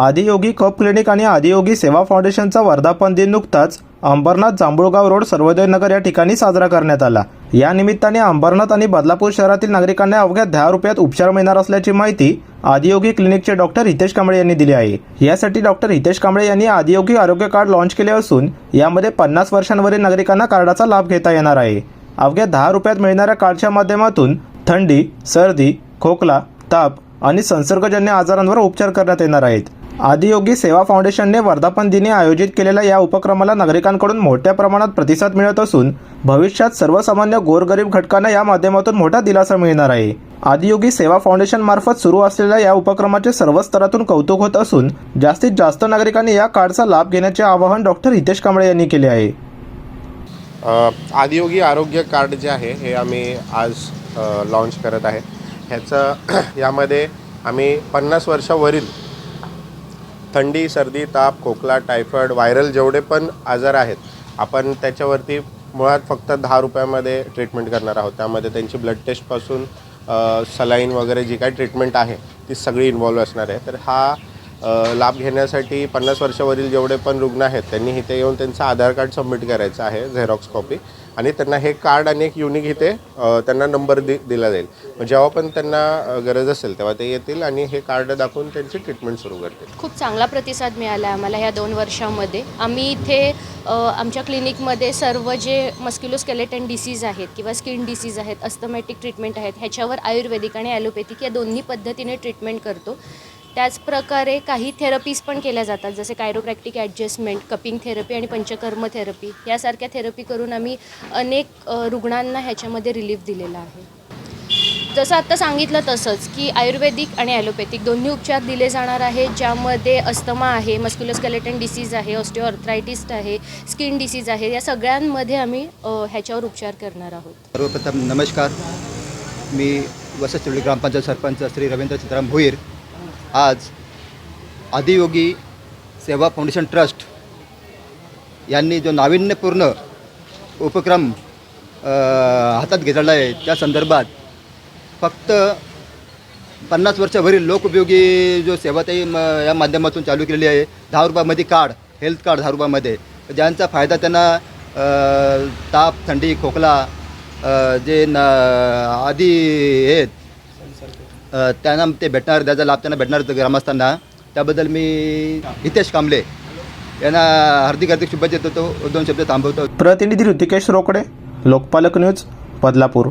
Adiyogi cup clinic आणि आदियोगी सेवा फाउंडेशनचा वर्धापन दिन नुकताच अंबरनाथ जांभूळगाव रोड सर्वोदय नगर या ठिकाणी साजरा करण्यात आला. या निमित्ताने अंबरनाथ आणि बदलापूर शहरातील नागरिकांना अवघ्या दहा रुपयात उपचार मिळणार असल्याची माहिती आदियोगी क्लिनिकचे डॉक्टर हितेश कांबळे यांनी दिली आहे. यासाठी डॉक्टर हितेश कांबळे यांनी आदियोगी आरोग्य कार्ड लॉन्च केले असून यामध्ये पन्नास वर्षांवरील नागरिकांना कार्डाचा लाभ घेता येणार आहे. अवघ्या दहा रुपयात मिळणाऱ्या कार्डच्या माध्यमातून थंडी सर्दी खोकला ताप आणि संसर्गजन्य आजारांवर उपचार करण्यात येणार आहेत. आदियोगी सेवा फाउंडेशनने वर्धापन दिनी आयोजित केलेल्या या उपक्रमाला नागरिकांकडून मोठ्या प्रमाणात प्रतिसाद मिळत असून भविष्यात सर्वसामान्य गोरगरीब घटकांना या माध्यमातून मोठा दिलासा मिळणार आहे. आदियोगी सेवा फाउंडेशन मार्फत सुरू असलेल्या या उपक्रमाचे सर्व स्तरातून कौतुक होत असून जास्तीत जास्त नागरिकांनी या कार्डचा लाभ घेण्याचे आवाहन डॉक्टर हितेश कांबळे यांनी केले आहे. आदियोगी आरोग्य कार्ड जे आहे हे आम्ही आज लॉन्च करत आहे. ह्याचं यामध्ये आम्ही पन्नास वर्षावरील थंडी सर्दी ताप खोकला टायफॉईड व्हायरल जेवढे पण आजार आहेत आपण त्याच्यावरती मुळात फक्त दहा रुपयामध्ये ट्रीटमेंट करणार आहोत. त्यामध्ये त्यांची ब्लड टेस्टपासून सलाईन वगैरे जी काही ट्रीटमेंट आहे ती सगळी इन्वॉल्व असणार आहे. तर हा लाभ घेण्यासाठी पन्नास वर्षावरील जेवढे पण रुग्ण आहेत त्यांनी इथे येऊन त्यांचं आधार कार्ड सबमिट करायचं आहे झेरॉक्स कॉपी आणि त्यांना हे कार्ड आणि एक युनिक इथे त्यांना नंबर दि दिला जाईल. जेव्हा पण त्यांना गरज असेल तेव्हा ते येतील आणि हे कार्ड दाखवून त्यांची ट्रीटमेंट सुरू करतील. खूप चांगला प्रतिसाद मिळाला आहे आम्हाला ह्या दोन वर्षामध्ये. आम्ही इथे आमच्या क्लिनिकमध्ये सर्व जे मस्क्युलोस्केलेटन डिसीज आहेत किंवा स्किन डिसीज आहेत अस्थमॅटिक ट्रीटमेंट आहेत ह्याच्यावर आयुर्वेदिक आणि ॲलोपॅथिक या दोन्ही पद्धतीने ट्रीटमेंट करतो. त्याचप्रकारे काही थेरपीज पण केल्या जातात जसे कायरोप्रॅक्टिक ॲडजस्टमेंट कपिंग थेरपी आणि पंचकर्म थेरपी यासारख्या थेरपी करून आम्ही अनेक रुग्णांना ह्याच्यामध्ये रिलीफ दिलेला आहे. जसं आत्ता सांगितलं तसंच की आयुर्वेदिक आणि ॲलोपॅथिक दोन्ही उपचार दिले जाणार आहे ज्यामध्ये अस्थमा आहे मस्क्युलोस्केलेटन डिसीज आहे ऑस्टिओआर्थरायटिस आहे स्किन डिसीज आहे या सगळ्यांमध्ये आम्ही ह्याच्यावर उपचार करणार आहोत. सर्वप्रथम नमस्कार. मी वसत ग्रामपंचायत सरपंच श्री रवींद्र चित्राम भोईर. आज आदियोगी सेवा फाउंडेशन ट्रस्ट यांनी जो नाविन्यपूर्ण उपक्रम हातात घेतलेला आहे त्या संदर्भात फक्त पन्नास वर्षावरील लोकउपयोगी जो सेवा ते म या माध्यमातून चालू केलेली आहे दहा रुपयामध्ये कार्ड हेल्थ कार्ड दहा रुपयामध्ये ज्यांचा फायदा त्यांना ताप थंडी खोकला जे न आदी आहेत त्यांना ते भेटणार त्याचा लाभ त्यांना भेटणार ग्रामस्थांना. त्याबद्दल मी हितेश कांबळे यांना हार्दिक हार्दिक शुभेच्छा देतो. दोन शब्द थांबवतो. प्रतिनिधी ऋतिकेश रोकडे लोकपालक न्यूज बदलापूर.